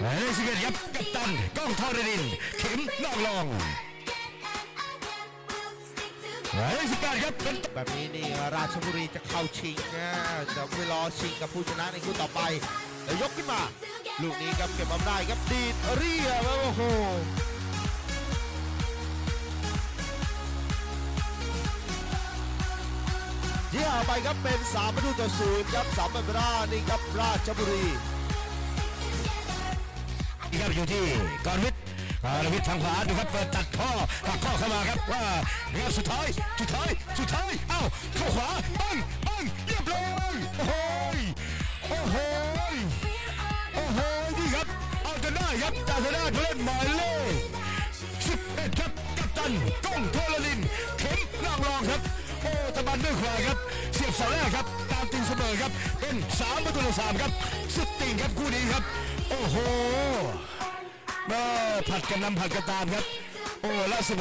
เฮ้ยสิเกตครับกัปตันกล้องทอรดินเข็มนอกลองเฮ้ยสิบแปดครับเป็นแบบนี้นี่ราชบุรีจะเข้าชิงนะจะไปรอชิงกับผู้ชนะในคู่ต่อไปแล้วยกขึ้นมา ลูกนี้ครับเก็บมาได้ครับดีดเรียบโอ้โหเยี่ยไปครับเป็นสามประตูต่อศูนย์ครับสามเประตูนี่ครับราชบุรี ครับอยู่ที่กรวิทย์กรวิทย์ทางขวาดูครับเปิดตัดข้อตัดข้อเข้ามาครับว่าครับสุดท้ายสุดท้ายสุดท้ายเอ้าเข้าขวาปังปังเรียบร้อยโอ้โหโอ้โหโอ้โหนี่ครับเอาจนได้ครับจากทางด้านผู้เล่นหมายเลขสิบเอ็ดครับกัปตันก้องโทรลินเข็มนางรองครับโอ้ตะบันด้วยขวาครับเสียบเสาแรกครับตามตีเสมอครับเป็นสามประตูต่อสามครับสุดติ่งครับคู่นี้ครับโอ้โห เออผัดกันนำผัดกันตามครับ โอ้ล่าสุด